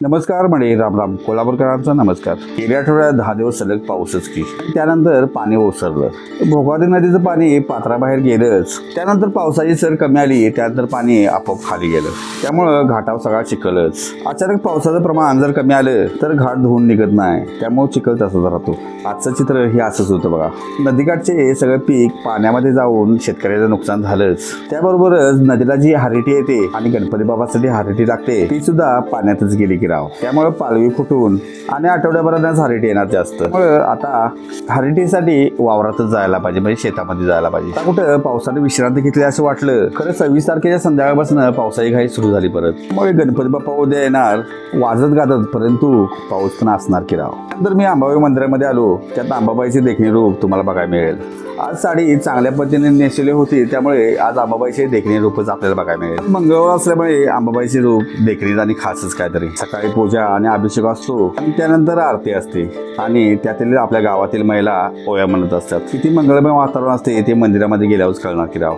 नमस्कार म्हणे राम राम कोल्हापूरकरांचा नमस्कार. गेल्या आठवड्यात दहा दिवस सलग पाऊसच की. त्यानंतर पाणी ओसरलं. भोगावी नदीचं पाणी पात्राबाहेर गेलंच. त्यानंतर पावसाची सर कमी आली त्यानंतर पाणी आपोआप खाली गेलं. त्यामुळं घाटावर सगळा चिखलच. अचानक पावसाचं प्रमाण जर कमी आलं तर घाट धुवून निघत नाही. त्यामुळे चिखल तसाच राहतो. आजचं चित्र हे असंच होतं बघा. नदीकाठचे सगळं पीक पाण्यामध्ये जाऊन शेतकऱ्याचं नुकसान झालंच. त्याबरोबरच नदीला जी हारेटी येते आणि गणपती बाबासाठी हारेटी लागते ती सुद्धा पाण्यातच गेली. गिराव. त्यामुळे पालवी फुटून आणि आठवड्याभरात हरिटी येणार जास्त. त्यामुळे आता हरिटीसाठी वावरातच जायला पाहिजे म्हणजे शेतामध्ये जायला पाहिजे. आता कुठं पावसाने विश्रांती घेतली असं वाटलं खरं सव्वीस तारखेच्या संध्याकाळपासून पावसाची घाई सुरू झाली परत. मग गणपती बाप्पा उद्या येणार वाजत गाजत परंतु पाऊस पण असणार किराव नंतर मी अंबाबाई मंदिरामध्ये आलो त्यात आंबाबाईचे देखणे रूप तुम्हाला बघायला मिळेल. आज साडी चांगल्या पद्धतीने नेसलेली होती त्यामुळे आज आंबाबाईचे देखणे रूपच आपल्याला बघायला मिळेल. मंगळवार असल्यामुळे अंबाबाईचे रूप देखणी आणि खासच काहीतरी. सकाळी पूजा आणि अभिषेक असतो आणि त्यानंतर आरती असते आणि त्यातील आपल्या गावातील महिला ओया म्हणत असतात. किती मंगळमय वातावरण असते ते मंदिरामध्ये गेल्यावरच कळणार की राव.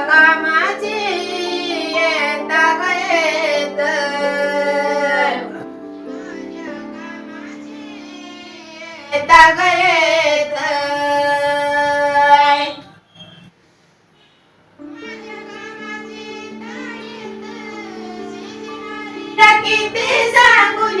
कामाची येता येत किती सांगून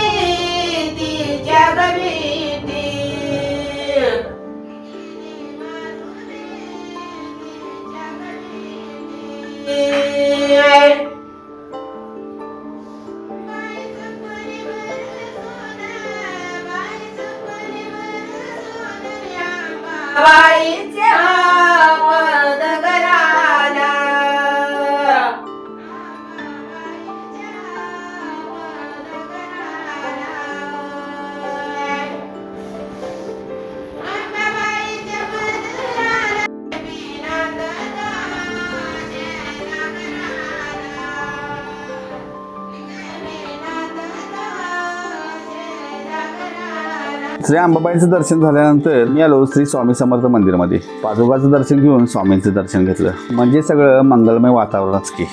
Bye. श्री अंबाबाईचं दर्शन झाल्यानंतर मी आलो श्री स्वामी समर्थ मंदिरमध्ये. पादुकाचं दर्शन घेऊन स्वामींचं दर्शन घेतलं. म्हणजे सगळं मंगलमय वातावरणच की.